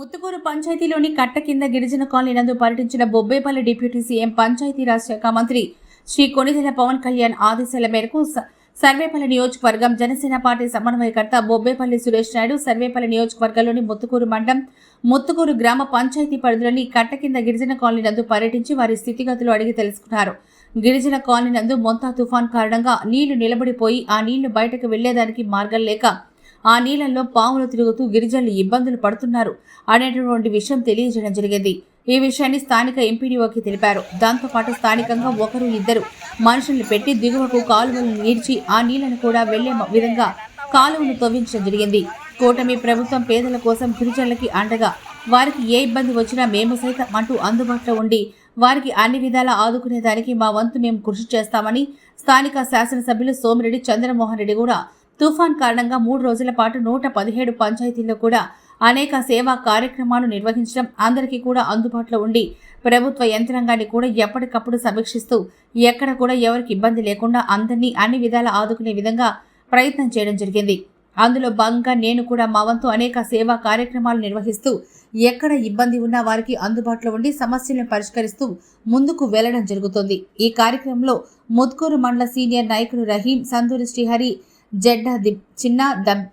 ముత్తుకూరు పంచాయతీలోని కట్ట కింద గిరిజన కాలనీ నందు పర్యటించిన బొబ్బేపల్లి డిప్యూటీ సీఎం పంచాయతీరాజ్ శాఖ మంత్రి శ్రీ కొనిదెల పవన్ కళ్యాణ్ ఆదేశాల మేరకు సర్వేపల్లి నియోజకవర్గం జనసేన పార్టీ సమన్వయకర్త బొబ్బేపల్లి సురేష్ నాయుడు సర్వేపల్లి నియోజకవర్గంలోని ముత్తుకూరు మండలం ముత్తుకూరు గ్రామ పంచాయతీ పరిధిలోని కట్ట కింద గిరిజన కాలనీ నందు పర్యటించి వారి స్థితిగతులు అడిగి తెలుసుకున్నారు. గిరిజన కాలనీ నందు మొంతా తుఫాన్ కారణంగా నీళ్ళు నిలబడిపోయి ఆ నీళ్ళు బయటకు వెళ్ళేదానికి మార్గం లేక ఆ నీళ్ళలో పాములు తిరుగుతూ గిరిజనులు ఇబ్బందులు పడుతున్నారు అనేటటువంటి విషయం తెలియజేయడం జరిగింది. ఈ విషయాన్ని స్థానిక ఎంపీడీఓకి తెలిపారు. దాంతోపాటు స్థానికంగా ఒకరు ఇద్దరు మనుషుల్ని పెట్టి దిగువకు కాలువలను నీడ్చి ఆ నీళ్ళను కూడా వెళ్ళే విధంగా కాలువను తవ్వించడం జరిగింది. కూటమి ప్రభుత్వం పేదల కోసం గిరిజనులకి అండగా వారికి ఏ ఇబ్బంది వచ్చినా మేము సైతం అంటూ అందుబాటులో ఉండి వారికి అన్ని విధాలా ఆదుకునేదానికి మా వంతు మేము కృషి చేస్తామని స్థానిక శాసనసభ్యులు సోమిరెడ్డి చంద్రమోహన్ రెడ్డి కూడా తుఫాన్ కారణంగా మూడు రోజుల పాటు నూట పదిహేడు పంచాయతీల్లో కూడా అనేక సేవా కార్యక్రమాలు నిర్వహించడం అందరికీ కూడా అందుబాటులో ఉండి ప్రభుత్వ యంత్రాంగాన్ని కూడా ఎప్పటికప్పుడు సమీక్షిస్తూ ఎక్కడ కూడా ఎవరికి ఇబ్బంది లేకుండా అందరినీ అన్ని విధాలా ఆదుకునే విధంగా ప్రయత్నం చేయడం జరిగింది. అందులో భాగంగా నేను కూడా మా వంతు అనేక సేవా కార్యక్రమాలు నిర్వహిస్తూ ఎక్కడ ఇబ్బంది ఉన్నా వారికి అందుబాటులో ఉండి సమస్యలను పరిష్కరిస్తూ ముందుకు వెళ్ళడం జరుగుతుంది. ఈ కార్యక్రమంలో ముత్కూరు మండల సీనియర్ నాయకులు రహీం సందూరి శ్రీహరి జెడ్డా దిబ్ చిన్న దబ్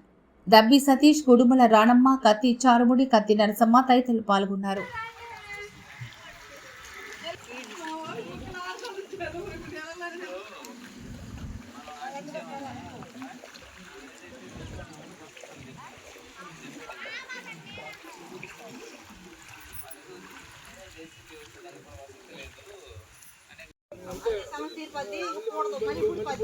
దబ్బి సతీష్ గుడుమల రాణమ్మ కత్తి చారుముడి కత్తి నరసమ్మ తదితరులు పాల్గొన్నారు. సమస్య పది మూడు మణిపూర్ పది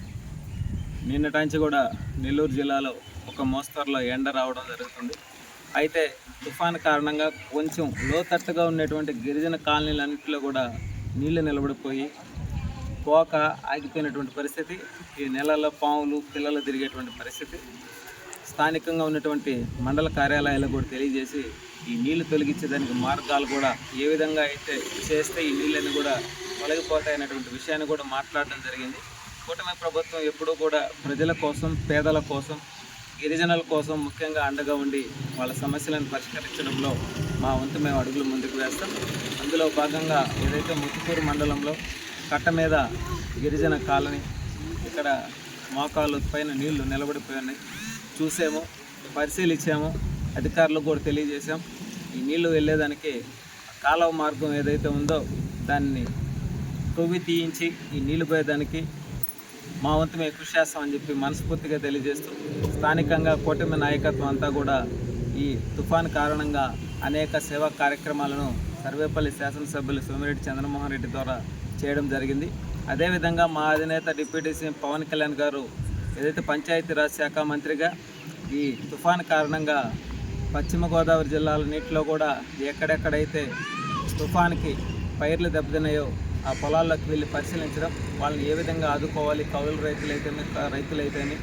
నిన్నటాంచి కూడా నెల్లూరు జిల్లాలో ఒక మోస్తరులో ఎండ రావడం జరుగుతుంది. అయితే తుఫాను కారణంగా కొంచెం లోతట్టుగా ఉన్నటువంటి గిరిజన కాలనీలన్నింటిలో కూడా నీళ్ళు నిలబడిపోయి పోక ఆగిపోయినటువంటి పరిస్థితి. ఈ నెలలో పాములు పిల్లలు తిరిగేటువంటి పరిస్థితి. స్థానికంగా ఉన్నటువంటి మండల కార్యాలయాలకు కూడా తెలియజేసి ఈ నీళ్ళు తొలగించేదానికి మార్గాలు కూడా ఏ విధంగా అయితే చేస్తే ఈ నీళ్ళని కూడా తొలగిపోతాయనేటువంటి విషయాన్ని కూడా మాట్లాడడం జరిగింది. కూటమి ప్రభుత్వం ఎప్పుడూ కూడా ప్రజల కోసం పేదల కోసం గిరిజనుల కోసం ముఖ్యంగా అండగా ఉండి వాళ్ళ సమస్యలను పరిష్కరించడంలో మా వంతు మేము అడుగులు ముందుకు వేస్తాం. అందులో భాగంగా ఏదైతే ముత్తుకూరు మండలంలో కట్ట మీద గిరిజన కాలనీ ఇక్కడ మోకాలు పైన నీళ్ళు నిలబడిపోయినాయి. చూసాము పరిశీలించాము అధికారులకు కూడా తెలియజేశాం. ఈ నీళ్ళు వెళ్ళేదానికి కాలువ మార్గం ఏదైతే ఉందో దాన్ని కొవ్వి తీయించి ఈ నీళ్ళు పోయేదానికి మా వంతు మేము కృషి చేస్తామని చెప్పి మనస్ఫూర్తిగా తెలియజేస్తూ స్థానికంగా కూటమి నాయకత్వం అంతా కూడా ఈ తుఫాన్ కారణంగా అనేక సేవా కార్యక్రమాలను సర్వేపల్లి శాసనసభ్యులు సోమిరెడ్డి చంద్రమోహన్ రెడ్డి ద్వారా చేయడం జరిగింది. అదేవిధంగా మా అధినేత డిప్యూటీ సీఎం పవన్ కళ్యాణ్ గారు ఏదైతే పంచాయతీరాజ్ శాఖ మంత్రిగా ఈ తుఫాన్ కారణంగా పశ్చిమ గోదావరి జిల్లాల నీటిలో కూడా ఎక్కడెక్కడైతే తుఫాన్కి పైర్లు దెబ్బతిన్నాయో ఆ పొలాల్లోకి వెళ్ళి పరిశీలించడం వాళ్ళని ఏ విధంగా ఆదుకోవాలి కౌలు రైతులైతేనే క- రైతులైతేనే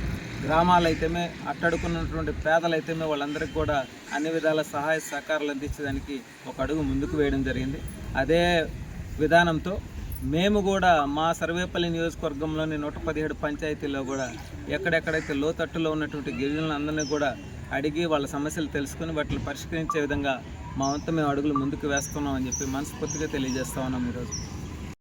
గ్రామాలైతేమే అట్టడుకున్నటువంటి పేదలైతేమే వాళ్ళందరికీ కూడా అన్ని విధాల సహాయ సహకారాలు అందించడానికి ఒక అడుగు ముందుకు వేయడం జరిగింది. అదే విధానంతో మేము కూడా మా సర్వేపల్లి నియోజకవర్గంలోని నూట పదిహేడు పంచాయతీల్లో కూడా ఎక్కడెక్కడైతే లోతట్టులో ఉన్నటువంటి గిరిజనులందరినీ కూడా అడిగి వాళ్ళ సమస్యలు తెలుసుకుని వాటిని పరిష్కరించే విధంగా మా వంతు మేము అడుగులు ముందుకు వేస్తున్నామని చెప్పి మనస్ఫూర్తిగా తెలియజేస్తా ఉన్నాం ఈరోజు.